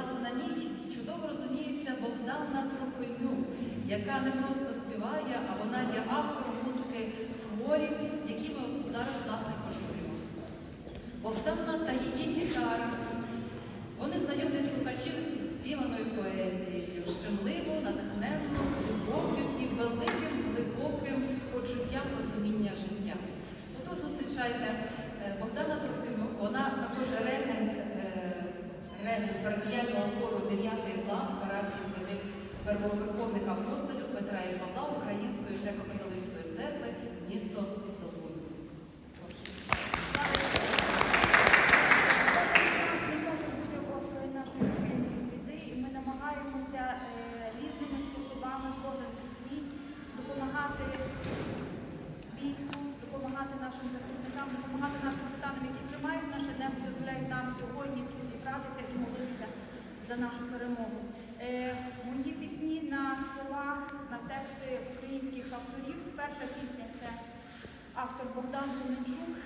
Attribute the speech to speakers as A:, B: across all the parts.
A: власне, на ній чудово розуміється Богдана Трофейнюк, яка не просто співає, а вона є автором музики творів. діяльного хору 9 клас парафії святих Верховних апостолів Петра і Павла Української греко-католицької церкви місто
B: Солун. Нашої спільної біди, і ми намагаємося е, різними способами кожен у допомагати війську, допомагати нашим захисникам. за нашу перемогу. Е, мої пісні на словах, на тексти українських авторів. Перша пісня це автор Богдан Коменчук.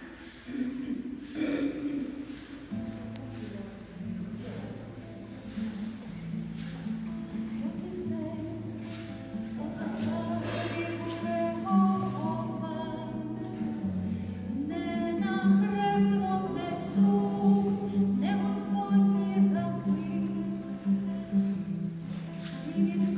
B: Thank you.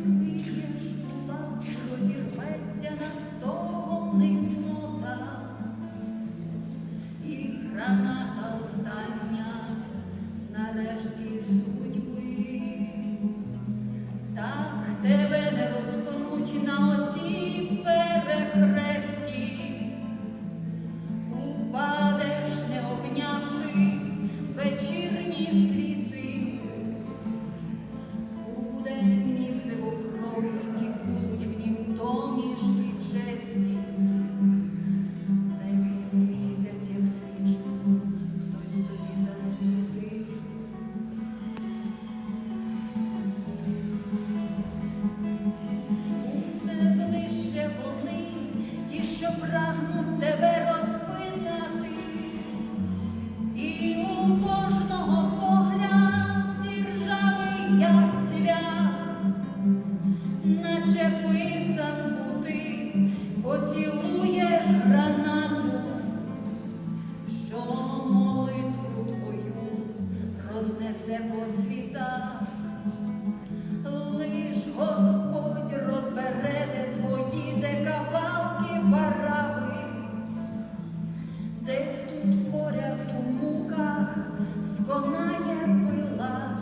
B: вона є пила,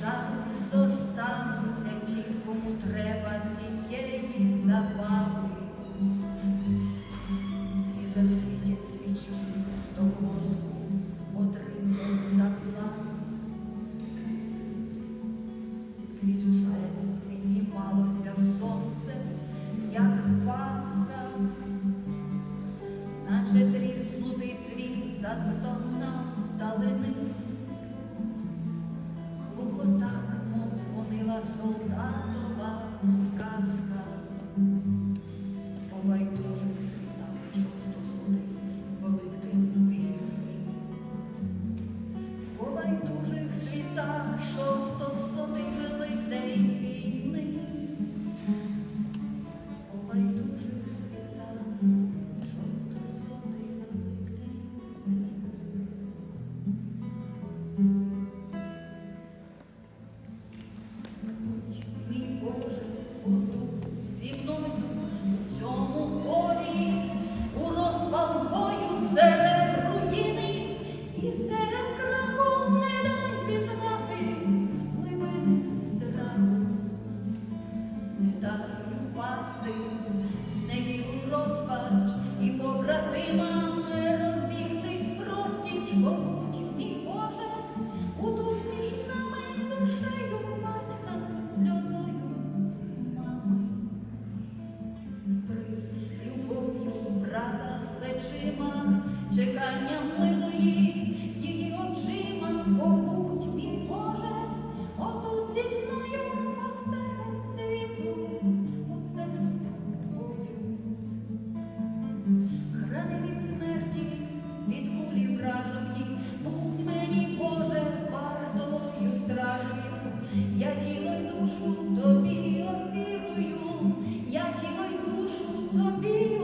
B: жати зостануться, чи кому треба цієї. ഭവന впасти, з неділу розпач і побратимами не розбігтись простіч, мабуть, мій Боже, буду між нами душею батька, сльозою мами, сестри, любов'ю, брата плечима, чеканням. я тіло й душу тобі офірую, я тіло й душу тобі.